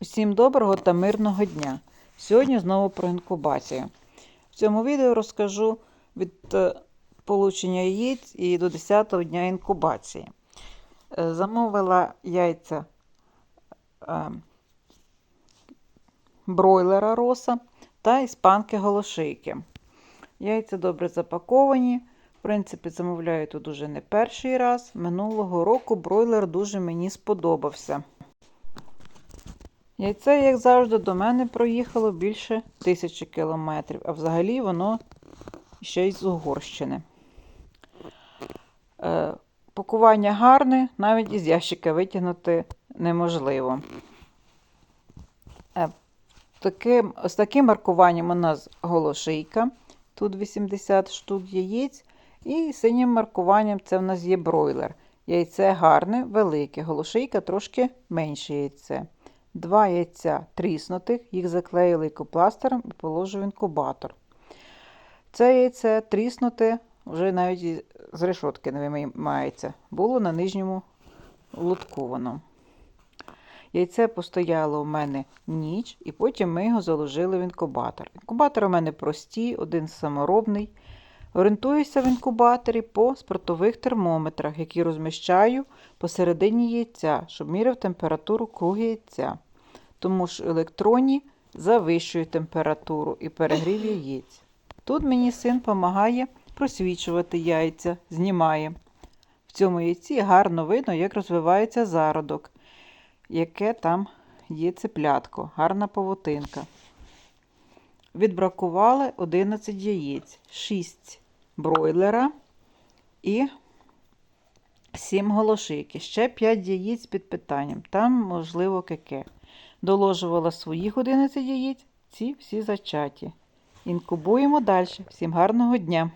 Усім доброго та мирного дня! Сьогодні знову про інкубацію. В цьому відео розкажу від е, получення яєць і до 10-го дня інкубації. Е, Замовила яйця е, бройлера роса та іспанки голошийки. Яйця добре запаковані. В принципі, замовляю тут уже не перший раз. Минулого року бройлер дуже мені сподобався. Яйце, як завжди, до мене проїхало більше тисячі кілометрів, а взагалі воно ще й з Угорщини. Е, пакування гарне, навіть із ящика витягнути неможливо. Таким, з таким маркуванням у нас голошийка. Тут 80 штук яєць. І синім маркуванням це в нас є бройлер. Яйце гарне, велике, голошийка трошки менше яйце. Два яйця тріснутих, їх заклеїли лейкопластиром і положив в інкубатор. Це яйце тріснуте, вже навіть з решотки не виймається. Було на нижньому лотку. Яйце постояло у мене ніч, і потім ми його заложили в інкубатор. Інкубатор у мене прості, один саморобний. Орієнтуюся в інкубаторі по спиртових термометрах, які розміщаю посередині яйця, щоб міряв температуру круг яйця. Тому що електронні завищують температуру і перегрів яєць. Тут мені син допомагає просвічувати яйця, знімає. В цьому яйці гарно видно, як розвивається зародок, яке там є цеплятко, гарна павутинка. Відбракували 11 яєць, 6 бройлера і 7 голошики. Ще 5 яєць під питанням. Там, можливо, кеке. Доложувала своїх 11 яєць, ці всі зачаті. Інкубуємо далі. Всім гарного дня!